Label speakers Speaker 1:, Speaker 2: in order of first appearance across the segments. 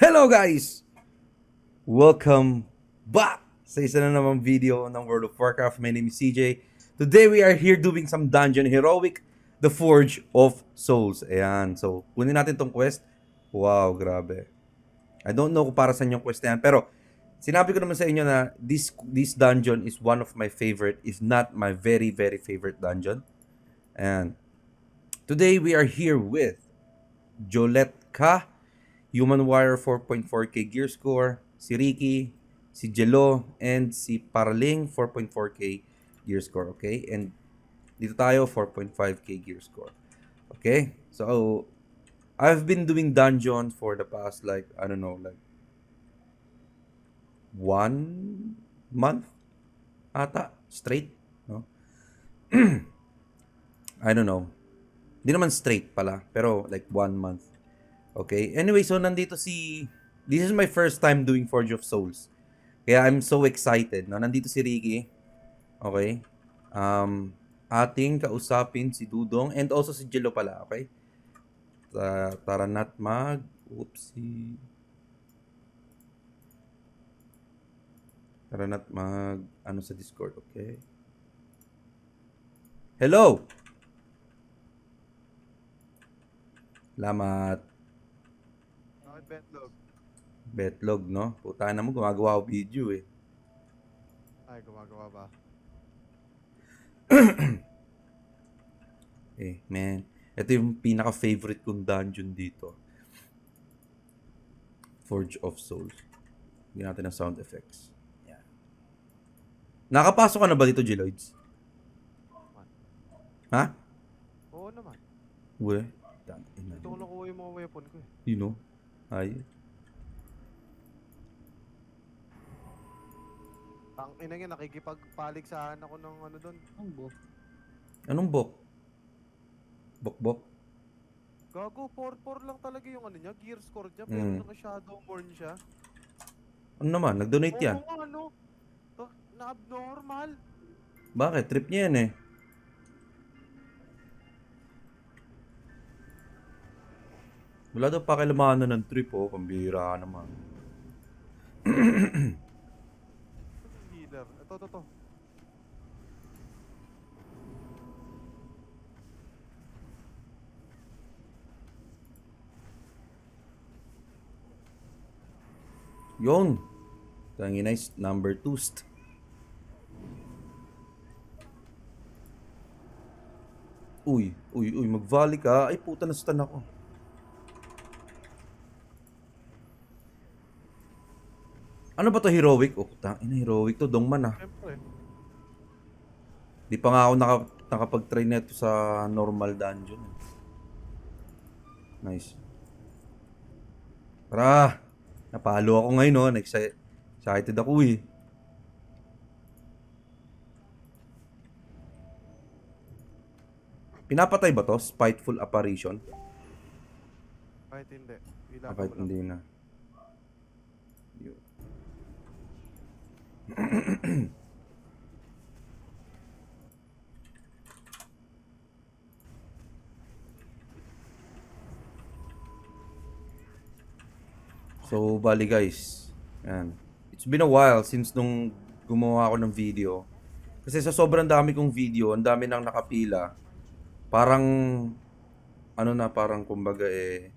Speaker 1: Hello guys! Welcome back sa isa na namang video ng World of Warcraft. My name is CJ. Today we are here doing some dungeon heroic, The Forge of Souls. Ayan, so kunin natin tong quest. Wow, grabe. I don't know kung para saan yung quest na yan, pero sinabi ko naman sa inyo na this this dungeon is one of my favorite, if not my very, very favorite dungeon. And today we are here with Joletka, Human Wire 4.4k gear score, si Ricky, si Jelo, and si Paraling 4.4k gear score, okay? And dito tayo 4.5k gear score. Okay? So I've been doing dungeons for the past like I don't know like one month ata straight, no? I don't know. Hindi naman straight pala, pero like one month. Okay? Anyway, so nandito si... This is my first time doing Forge of Souls. Kaya I'm so excited. No? Nandito si Ricky. Okay? Um, ating kausapin si Dudong and also si Jello pala. Okay? Ta tara nat mag... Oopsie. Tara nat mag... Ano sa Discord, okay? Hello! Salamat.
Speaker 2: Betlog?
Speaker 1: Betlog, no? Puta na mo, gumagawa ako video eh.
Speaker 2: Ay, gumagawa ba?
Speaker 1: Eh, man. Ito yung pinaka-favorite kong dungeon dito. Forge of Souls. Bigyan natin ng sound effects. Yan. Nakapasok ka na ba dito, Geloids? Ha?
Speaker 2: Oo naman.
Speaker 1: Uwe. Tang ina.
Speaker 2: Ito ko nakuha yung mga weapon ko eh.
Speaker 1: You know? Ay.
Speaker 2: Ang ina nga, nakikipagpaligsahan ako ng ano doon.
Speaker 3: Ang bo.
Speaker 1: Anong bok? Bok-bok?
Speaker 2: Gago, 4-4 lang talaga yung ano niya, gear score niya,
Speaker 1: Mm.
Speaker 2: pero naka-shadowborn siya.
Speaker 1: Ano naman? Nag-donate yan.
Speaker 2: Oo ano? To, na-abnormal.
Speaker 1: Bakit? Trip niya yan eh. Wala daw pakilamanan ng trip oh. Pambira ka naman.
Speaker 2: Healer. Ito, ito, ito.
Speaker 1: Yun. Tangi nice. Number two. st- Uy, uy, uy, mag-volley ka. Ay, puta na stun ako. Ano ba to heroic? Oh, puta, ina heroic to. Dongman ah.
Speaker 2: Siyempre.
Speaker 1: Di pa nga ako naka, nakapag-try na ito sa normal dungeon. eh. Nice. Tara! Napalo ako ngayon, no? Excited, excited ako eh. Pinapatay ba to? Spiteful Apparition?
Speaker 2: Kahit hindi.
Speaker 1: Ah,
Speaker 2: Ilaban
Speaker 1: kahit hindi na. So, bali guys. Yan. It's been a while since nung gumawa ako ng video. Kasi sa sobrang dami kong video, ang dami nang nakapila. Parang, ano na, parang kumbaga eh,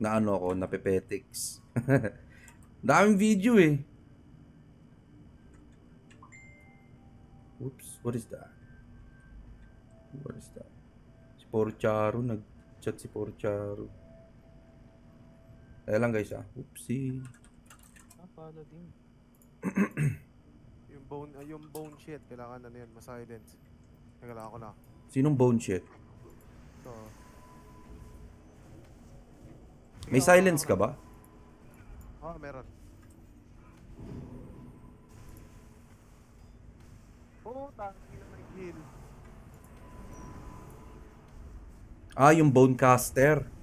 Speaker 1: na ano ako, napepetics. Daming video eh. Oops, what is that? What is that? Si Porcharo, nag-chat si Porcharo. Kaya lang guys ah. Oopsie.
Speaker 3: Ah, din.
Speaker 2: Yung bone, ah, yung bone shit, kailangan na yan, ma-silence. Kailangan ko na.
Speaker 1: Sinong bone shit?
Speaker 2: Ito.
Speaker 1: May silence ka ba?
Speaker 2: Ah, meron. Na nag-heal.
Speaker 1: Ah, yung bone caster.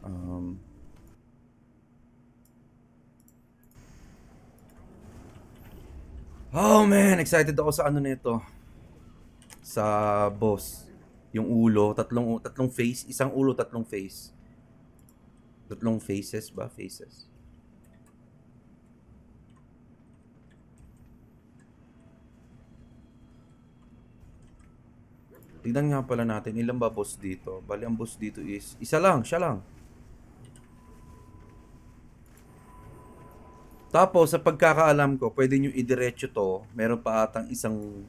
Speaker 1: um, Oh man, excited ako sa ano nito. Sa boss. Yung ulo, tatlong tatlong face, isang ulo, tatlong face. Tatlong faces ba? Faces. Tignan nga pala natin, ilan ba boss dito? Bali, ang boss dito is, isa lang, siya lang. Tapos, sa pagkakaalam ko, pwede nyo idiretso to. Meron pa atang isang...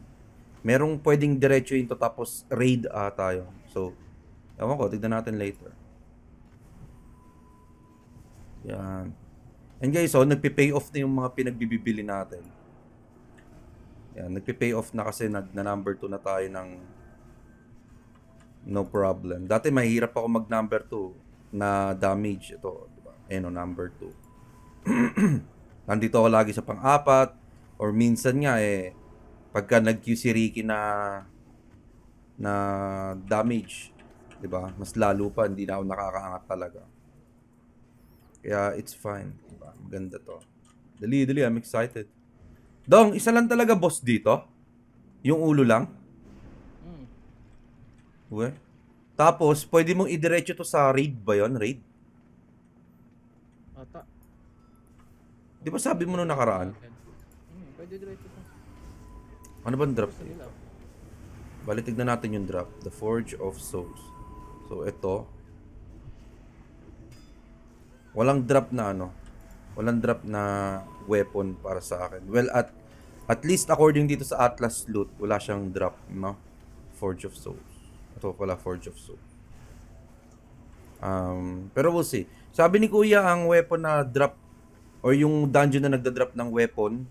Speaker 1: Merong pwedeng diretso to tapos raid ata yun. So, ewan ko, tignan natin later. Yan. And guys, so, nagpi-pay off na yung mga pinagbibili natin. Yan, nagpi-pay off na kasi nag, na number 2 na tayo ng no problem. Dati mahirap ako mag number 2 na damage ito, di ba? Ayun, oh, number 2. Nandito ako lagi sa pang-apat or minsan nga eh pagka nag-Q si Ricky na na damage, 'di ba? Mas lalo pa hindi na ako nakakaangat talaga. Kaya it's fine, 'di ba? Maganda 'to. Dali, dali, I'm excited. Dong, isa lang talaga boss dito? Yung ulo lang?
Speaker 3: Hmm.
Speaker 1: Uwe. Tapos, pwede mong idiretso to sa raid ba yon Raid?
Speaker 3: Ata.
Speaker 1: Di ba sabi mo nung nakaraan?
Speaker 3: Pwede diretso pa.
Speaker 1: Ano bang drop?
Speaker 3: Nila.
Speaker 1: Bali, tignan natin yung drop. The Forge of Souls. So, ito. Walang drop na ano. Walang drop na weapon para sa akin. Well, at at least according dito sa Atlas loot, wala siyang drop, no? Forge of Souls. Ito pala, Forge of Souls. Um, pero we'll see. Sabi ni Kuya, ang weapon na drop or yung dungeon na nagda-drop ng weapon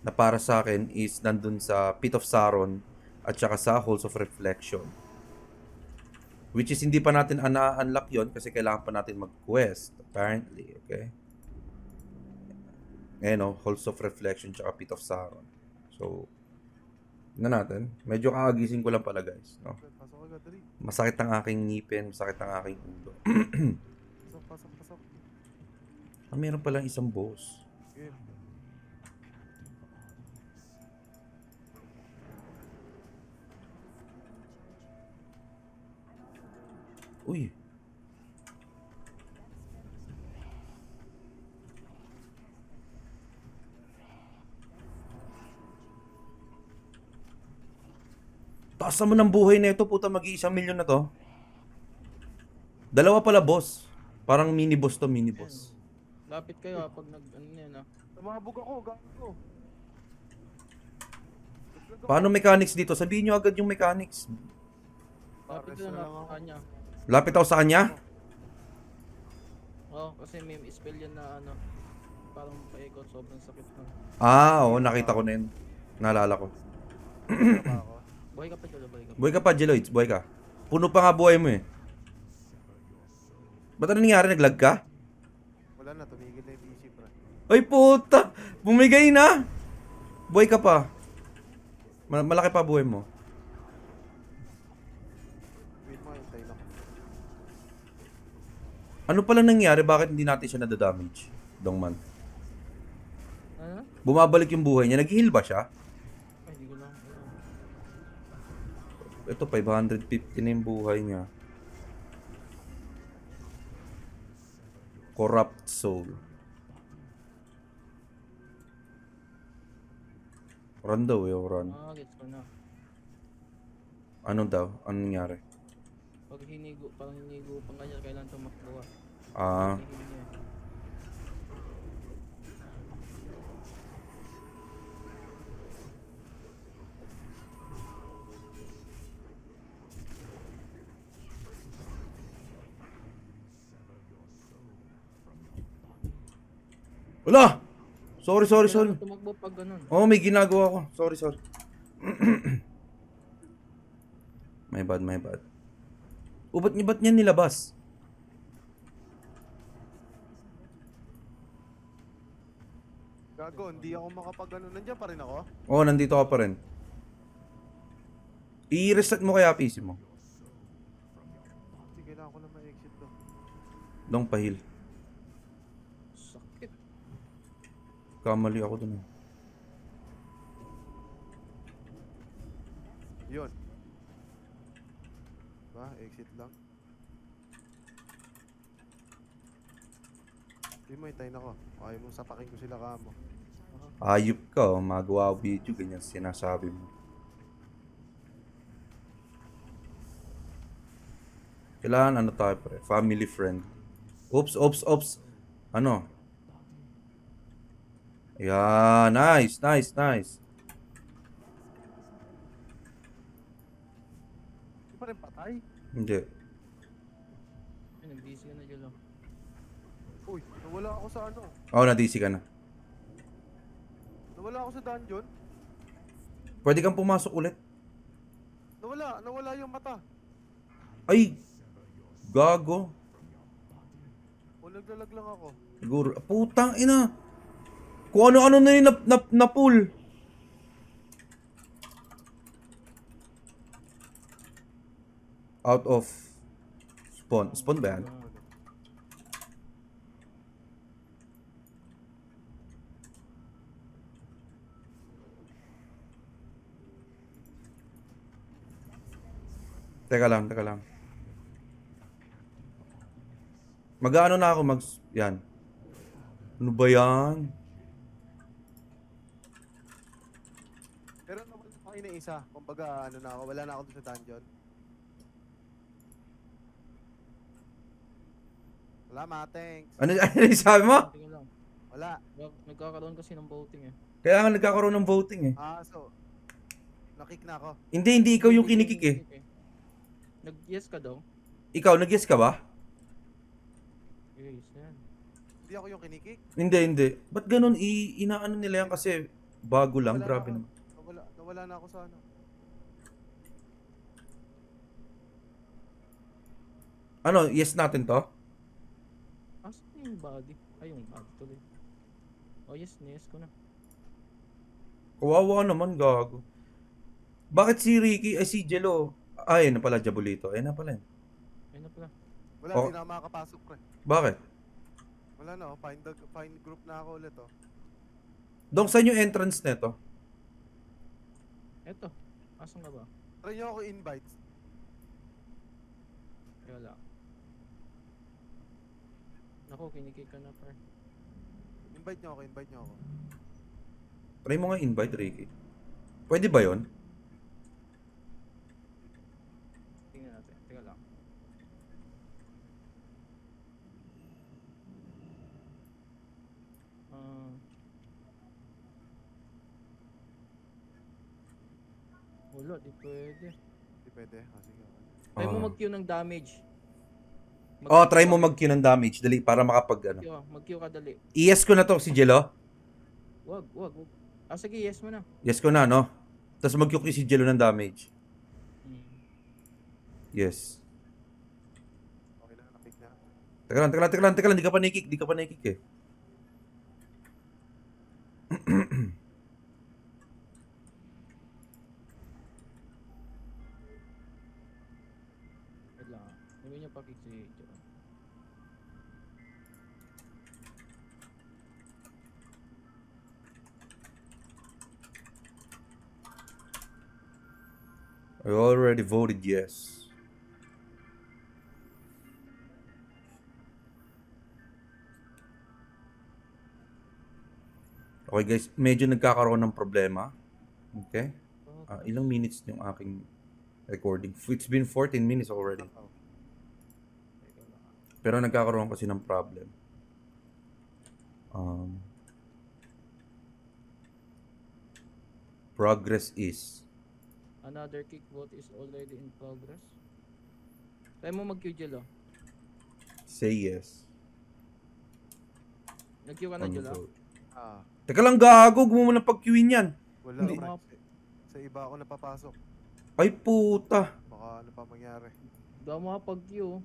Speaker 1: na para sa akin is nandun sa Pit of Saron at saka sa Halls of Reflection. Which is hindi pa natin na-unlock yon kasi kailangan pa natin mag-quest apparently, okay? Ngayon oh, Halls of Reflection tsaka Pit of Saron. So, na natin. Medyo kakagising ko lang pala guys, no? Masakit ang aking ngipin, masakit ang aking ulo.
Speaker 2: Pasok, pasok, pasok.
Speaker 1: ah, meron palang isang boss. Uy. Taas naman ng buhay na ito, puta, mag-iisang milyon na to. Dalawa pala, boss. Parang mini boss to, mini boss.
Speaker 3: Lapit kayo kapag nag ano yan ah.
Speaker 2: Tumabog ako, gago.
Speaker 1: Paano mechanics dito? Sabihin nyo agad yung mechanics.
Speaker 3: Lapit na lang kanya.
Speaker 1: Lapit ako sa kanya.
Speaker 3: Oo, kasi may spell yan na ano. Parang paikot, sobrang sakit na.
Speaker 1: Ah, oo, nakita ko na yun. Naalala ko.
Speaker 2: Pa ako.
Speaker 3: Buhay ka pa dyan, buhay ka pa.
Speaker 1: Buhay ka pa, Jeloids. Buhay ka. Puno pa nga buhay mo eh. Ba't ano nangyari? Naglag ka?
Speaker 2: Wala na, tumigil na yung PC, bro.
Speaker 1: Ay puta! Bumigay na! Buhay ka pa. Ma- malaki pa buhay mo. Ano pala nangyari? Bakit hindi natin siya nadadamage? Dongman.
Speaker 3: Ano?
Speaker 1: Bumabalik yung buhay niya. Nag-heal ba siya?
Speaker 3: Ay, hindi ko lang.
Speaker 1: Ito, 550 na yung buhay niya. Corrupt Soul. Run daw eh, run.
Speaker 3: Ah, gets ko na.
Speaker 1: Ano daw? Ano nangyari?
Speaker 3: Pag hinigo, parang hinigo pa kanya, kailangan tumakbo ah.
Speaker 1: Ah, wala! Sorry, sorry, sorry.
Speaker 3: Kailangan tumakbo pag ganun.
Speaker 1: Oh, may ginagawa ko. Sorry, sorry. my bad, my bad. O, ba't, ba't niya nilabas?
Speaker 2: Gago, hindi ako makapag ano. Nandiyan pa rin ako.
Speaker 1: Oo, oh, nandito ka pa rin. I-reset mo kaya PC mo.
Speaker 2: Hindi, kailangan ko na ma-exit to.
Speaker 1: Dong pahil.
Speaker 3: Sakit.
Speaker 1: Kamali ako dun. eh.
Speaker 2: Yun. Exit lang. Hindi mo, hintayin ako. Ayaw mong sapakin ko sila kamo.
Speaker 1: Ayup ka, oh, magawa video, ganyan sinasabi mo. Kailangan ano tayo pre, family friend. Oops, oops, oops. Ano? Ayan, nice, nice, nice.
Speaker 2: Hindi pa rin patay?
Speaker 1: Hindi.
Speaker 3: Ay, nag-DC ka na Jelo.
Speaker 2: Uy, nawala ako sa ano.
Speaker 1: Oh, na-DC ka na.
Speaker 2: Nawala ako sa dungeon.
Speaker 1: Pwede kang pumasok ulit.
Speaker 2: Nawala, nawala yung mata.
Speaker 1: Ay, gago.
Speaker 2: O naglalag lang ako.
Speaker 1: Siguro, putang ina. Kung ano-ano na yun na, na, na pool. Out of spawn. Spawn ba yan? Teka lang, teka lang. Mag-ano na ako mag... Yan. Ano ba yan?
Speaker 2: Pero nawala ako na isa. Kumbaga, ano na ako, wala na ako dun sa dungeon. Salamat, thanks.
Speaker 1: Ano, ano yung sabi mo?
Speaker 3: Tingin lang.
Speaker 2: Wala.
Speaker 3: Nag- Nagkakaroon kasi ng voting eh.
Speaker 1: Kaya nga nagkakaroon ng voting eh.
Speaker 2: Ah, so, nakik na ako.
Speaker 1: Hindi, hindi ikaw yung
Speaker 3: Hindi
Speaker 1: kinikik eh.
Speaker 3: Nag-yes ka daw?
Speaker 1: Ikaw, nag-yes ka ba?
Speaker 3: Yes, yan.
Speaker 2: Hindi ako yung kinikik.
Speaker 1: Hindi, hindi. Ba't ganun? I inaano nila yan kasi bago lang.
Speaker 2: Wala
Speaker 1: Grabe
Speaker 2: na
Speaker 1: naman.
Speaker 2: Nawala, nawala na ako sa ano.
Speaker 1: Ano, yes natin to?
Speaker 3: Body? Ay, yung body tuloy. Oh yes, yes ko na.
Speaker 1: Kawawa naman, gago. Bakit si Ricky, ay si Jello? Ay, na pala, Jabulito. Ay, na pala yun.
Speaker 3: Ayun na pala.
Speaker 2: Wala,
Speaker 1: Oh.
Speaker 2: hindi na ako makakapasok, pre.
Speaker 1: Bakit?
Speaker 2: Wala na, oh. find, the, find group na ako ulit, oh.
Speaker 1: Dong, saan yung entrance neto?
Speaker 3: Eto. Asan ka ba?
Speaker 2: Try nyo ako invite.
Speaker 3: Ay, wala. Naku, kinikik ka na par.
Speaker 2: Invite nyo ako, invite nyo ako.
Speaker 1: Try mo nga invite, Ricky. Pwede ba yon?
Speaker 3: Tingnan natin. Teka lang. Ah. wala, di pwede.
Speaker 2: Hindi pwede. Ah, sige.
Speaker 3: Try mo
Speaker 1: Ah.
Speaker 3: mag-queue ng damage. Mag-
Speaker 1: Oh, try mo mag-Q ng damage. Dali, para makapag, ano.
Speaker 3: Ah. mag-queue ka dali.
Speaker 1: I-yes ko na to, si Jello.
Speaker 3: Wag, wag, wag. Ah, sige, yes mo na.
Speaker 1: Yes ko na, no? Tapos mag-Q si Jello ng damage.
Speaker 3: Hmm.
Speaker 1: Yes.
Speaker 2: Okay na, nakik na.
Speaker 1: Teka lang, teka lang, teka lang, teka lang. Di ka pa nakik, di ka pa nakik eh. I already voted yes. Okay guys, medyo nagkakaroon ng problema. Okay? Ah, ilang minutes yung aking recording? It's been 14 minutes already.
Speaker 2: Oh.
Speaker 1: Pero nagkakaroon kasi ng problem. Um, progress is
Speaker 3: Another kick vote is already in progress. Try mo mag-queue Jelo.
Speaker 1: say yes.
Speaker 3: Nag-queue ka na
Speaker 1: on
Speaker 3: Jelo.
Speaker 1: vote.
Speaker 2: Ah,
Speaker 1: Teka lang gago, gumawa mo ng pag-queuein yan.
Speaker 2: wala.
Speaker 1: Hindi.
Speaker 2: pre. Sa, iba ako napapasok.
Speaker 1: Ay puta.
Speaker 2: Baka ano pa mangyari.
Speaker 3: Hindi ako makapag-queue.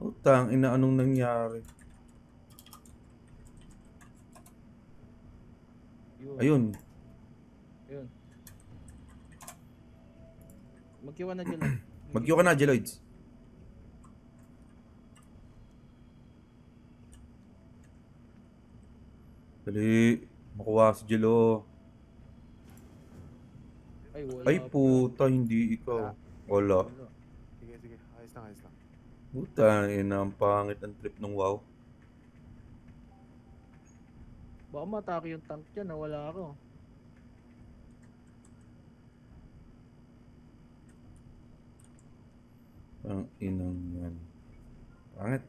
Speaker 1: Utang, ina anong nangyari?
Speaker 3: Yun.
Speaker 1: Ayun.
Speaker 3: Ayun. Ka na Jelo.
Speaker 1: Mag-queue ka na, Jeloids. Dali. Makuha si Jelo.
Speaker 3: Ay, wala.
Speaker 1: Ay puta, hindi ikaw. Wala.
Speaker 3: Wala.
Speaker 2: Sige, sige. Ayos lang, ayos lang.
Speaker 1: Puta, ina, ang pangit ng trip ng wow.
Speaker 3: Baka matake yung tank dyan, nawala ako.
Speaker 1: Ang inang yan. Pangit.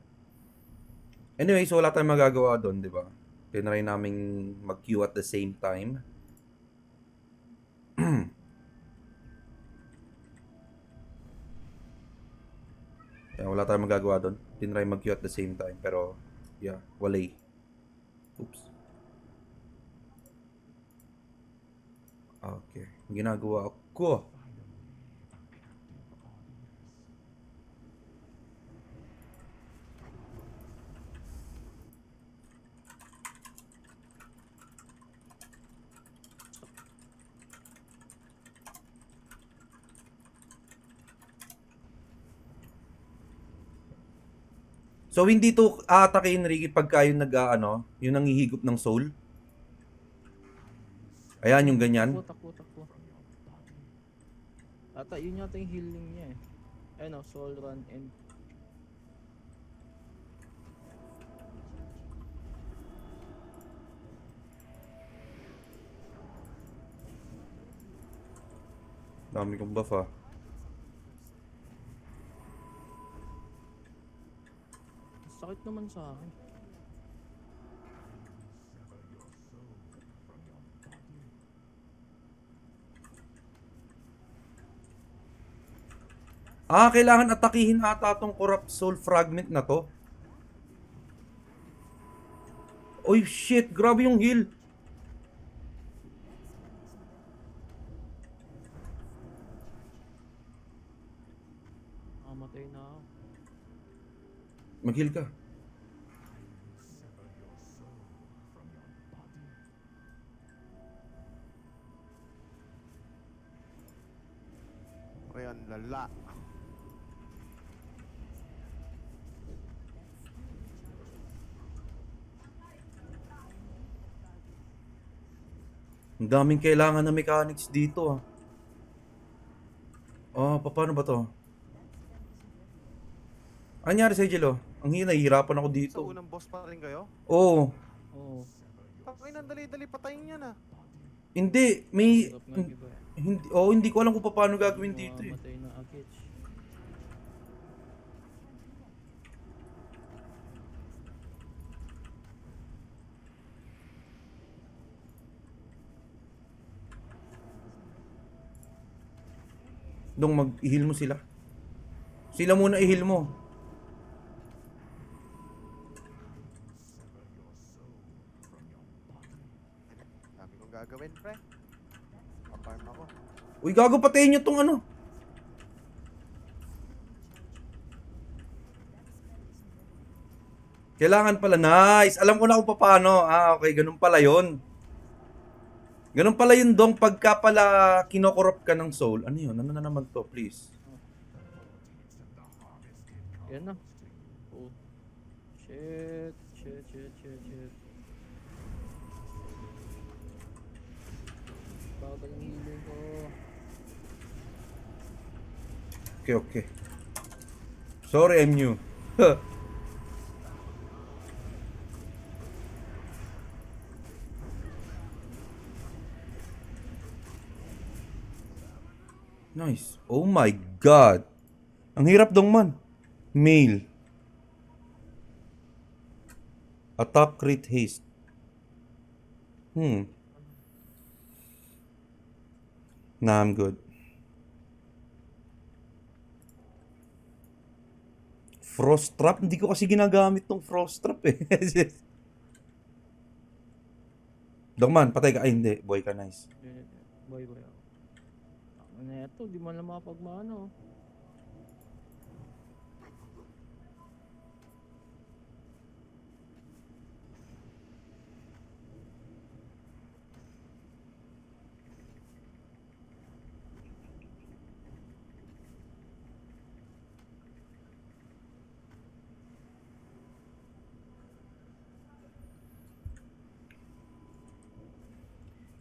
Speaker 1: Anyway, so wala tayong magagawa doon, di ba? Tinry naming mag-queue at the same time. Kaya wala tayong magagawa doon. Tinry mag-queue at the same time. Pero, yeah, walay. Oops. Okay. Ginagawa ko. So hindi to aatakin Ricky pagka yung nag ano, yung nangihigop ng soul. Ayan yung ganyan.
Speaker 3: Takbo, takbo, takbo. Ata, yun yata yung healing niya eh. Ayun o, soul run and...
Speaker 1: Dami kong buff ah.
Speaker 3: Sakit naman sa akin.
Speaker 1: Ah, kailangan atakihin ata tong corrupt soul fragment na to. Oy, shit. Grabe yung heal.
Speaker 3: Mamatay na ako.
Speaker 1: Mag-heal ka. Daming kailangan na mechanics dito ah. Oh, pa- paano ba to? Ano nangyari sa Jelo? Ang hina, nahihirapan ako dito.
Speaker 2: Sa unang boss pa rin kayo?
Speaker 1: Oo.
Speaker 3: Oo.
Speaker 2: Pakay nang dali-dali patayin yan ah.
Speaker 1: Hindi, may... Hindi, oh, hindi ko alam kung paano gagawin dito eh.
Speaker 3: Mamatay na agad.
Speaker 1: Dong mag-heal mo sila. Sila muna i-heal mo.
Speaker 2: Dami kong gagawin, pre. Paparm ako.
Speaker 1: Uy, gago patayin nyo tong ano. Kailangan pala. Nice. Alam ko na kung paano. Ah, okay. Ganun pala yon. Ganun pala yun dong pagka pala kinokorrupt ka ng soul. Ano yun? Ano na naman to, please?
Speaker 3: Yan na. Oh. Shit. Shit, shit, shit, shit. Bagal ang healing ko.
Speaker 1: Okay, okay. Sorry, I'm nice. Oh my god. Ang hirap dong man. Mail. Attack crit haste. Hmm. Nah, I'm good. Frost trap? Hindi ko kasi ginagamit tong frost trap eh. Dongman, patay ka. Ay, hindi. Boy ka, nice.
Speaker 3: Boy, boy ako. Ano ito? Di man lang makapagmano.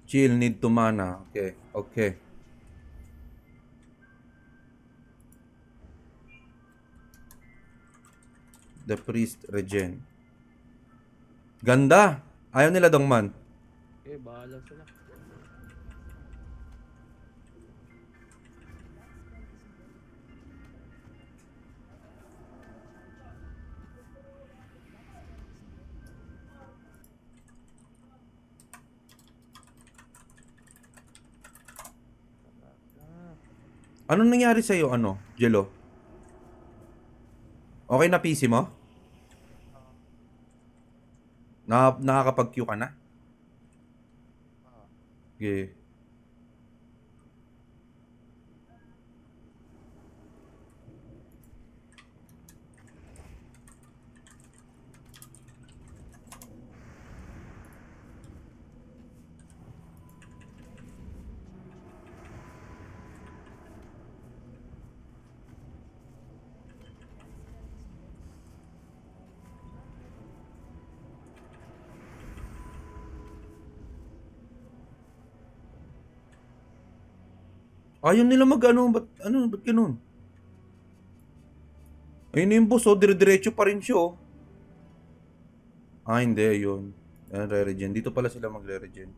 Speaker 1: Chill, need to mana. Okay, okay. The priest regen. Ganda. Ayaw nila dongman.
Speaker 3: Okay, bahala sila.
Speaker 1: Anong nangyari sa'yo, ano, Jello? Okay na PC mo? Na nakakapag-queue ka na?
Speaker 2: Ah,
Speaker 1: Okay. Ayaw nila mag ano, ba't, ano, ba't ganun? Ayun yung boss, oh, dire-diretso pa rin siya, oh. Ah, hindi, yun. Ayan, re-regen. Dito pala sila magre-regen.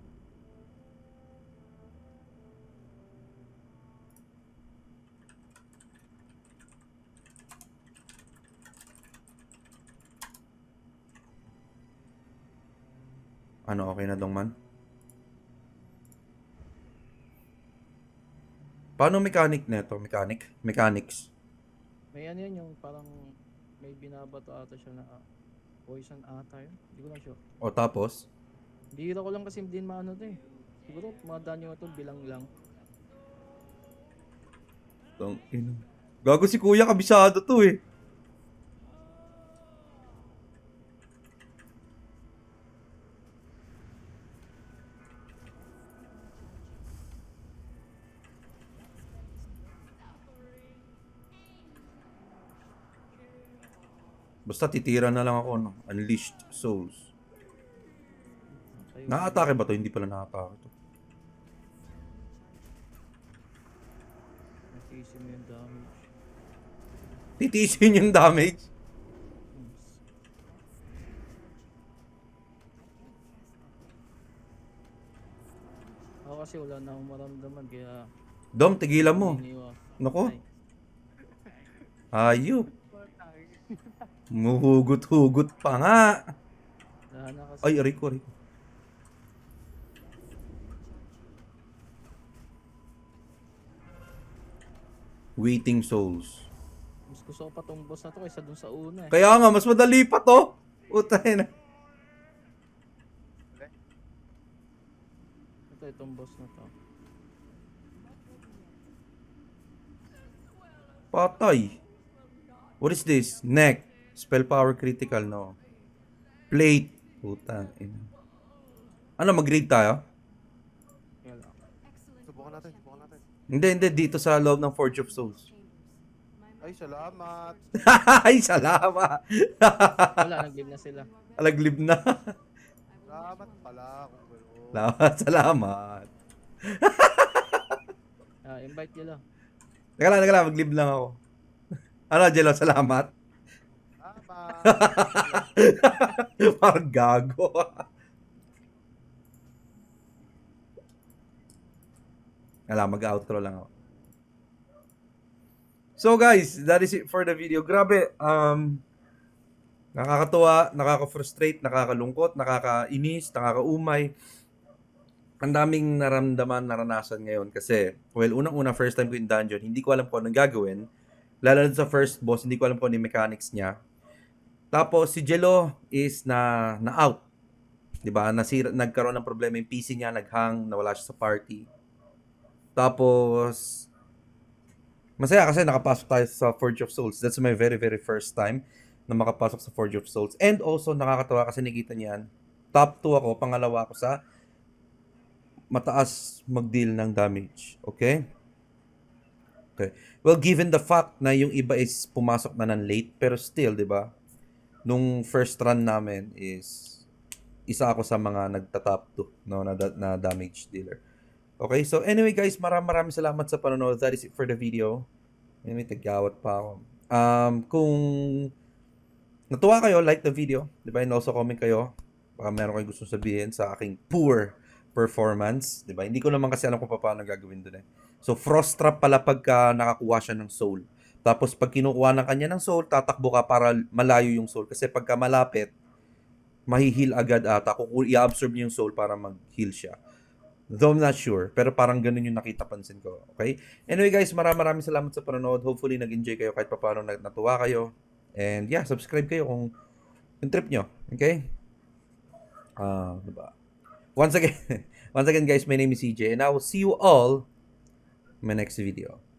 Speaker 1: Ano, okay na dong man? Paano mechanic neto? Mechanic? Mechanics?
Speaker 3: may ano yun yung parang may binabato ata siya na ah, poison ata yun. Hindi ko lang sure.
Speaker 1: O tapos?
Speaker 3: Hindi ko lang kasi din maano to eh. Siguro mga danyo to bilang lang.
Speaker 1: Tang ina. Gago si kuya, kabisado to eh. Basta titira na lang ako, no? Unleashed Souls.
Speaker 3: Tayo.
Speaker 1: Nakatake ba to? Hindi pala nakatake to.
Speaker 3: Mo yung damage.
Speaker 1: Titisin yung damage.
Speaker 3: Ako kasi wala na akong maramdaman kaya
Speaker 1: Dom, tigilan mo. Nako,
Speaker 3: Ay,
Speaker 1: ayop. Muhugot-hugot pa nga. Ay, aray ko, aray ko. Waiting Souls.
Speaker 3: Mas gusto ko pa tong boss na to kaysa dun sa una eh.
Speaker 1: Kaya nga, mas madali pa to. Utay na.
Speaker 3: Ito itong boss na to.
Speaker 1: Patay. What is this? Neck. Spell power critical, no. Plate. Puta. ina. Ano, mag-grade tayo?
Speaker 2: Subukan natin, subukan natin.
Speaker 1: Hindi, hindi. Dito sa loob ng Forge of Souls.
Speaker 2: Ay, salamat.
Speaker 1: Ay, salamat.
Speaker 3: Wala, nag-live na sila.
Speaker 1: Alaglib na.
Speaker 2: Salamat pala kung gano'n.
Speaker 1: Salamat, salamat.
Speaker 3: Ah, invite.
Speaker 1: Teka lang, teka lang. Mag-live lang ako. Ano, Jello, salamat.
Speaker 2: Salamat.
Speaker 1: Parang gago. Wala, mag-outro lang ako. So guys, that is it for the video. Grabe, um, nakakatuwa, nakaka-frustrate, nakakalungkot, nakakainis, nakakaumay. Ang daming naramdaman, naranasan ngayon kasi, well, unang-una, first time ko in dungeon, hindi ko alam kung anong gagawin. Lalo sa first boss, hindi ko alam kung ano yung mechanics niya. Tapos si Jello is na na out. 'Di ba? Nasira nagkaroon ng problema yung PC niya, naghang, nawala siya sa party. Tapos masaya kasi nakapasok tayo sa Forge of Souls. That's my very very first time na makapasok sa Forge of Souls. And also nakakatawa kasi nakita niyan. Top 2 ako, pangalawa ako sa mataas mag-deal ng damage. Okay? Okay. Well, given the fact na yung iba is pumasok na ng late, pero still, di ba? Nung first run namin is isa ako sa mga nagta-top 2 no, na, na damage dealer. Okay, so anyway guys, maraming maraming salamat sa panonood. That is it for the video. May tagyawat pa ako. Um, kung natuwa kayo, like the video. Di ba? And also comment kayo. Baka meron kayong gusto sabihin sa aking poor performance. Di ba? Hindi ko naman kasi alam kung paano gagawin doon eh. So, frost trap pala pagka nakakuha siya ng soul. Tapos, pag kinukuha ng kanya ng soul, tatakbo ka para malayo yung soul. Kasi pagka malapit, mahihil agad ata. Kung i-absorb niya yung soul para mag-heal siya. Though I'm not sure, pero parang ganun yung nakita pansin ko. Okay? Anyway guys, maraming maraming salamat sa panonood. Hopefully nag-enjoy kayo kahit paano nat- natuwa kayo. And yeah, subscribe kayo kung yung trip nyo. Okay? Ah, diba? Once again, once again guys, my name is CJ and I will see you all in my next video.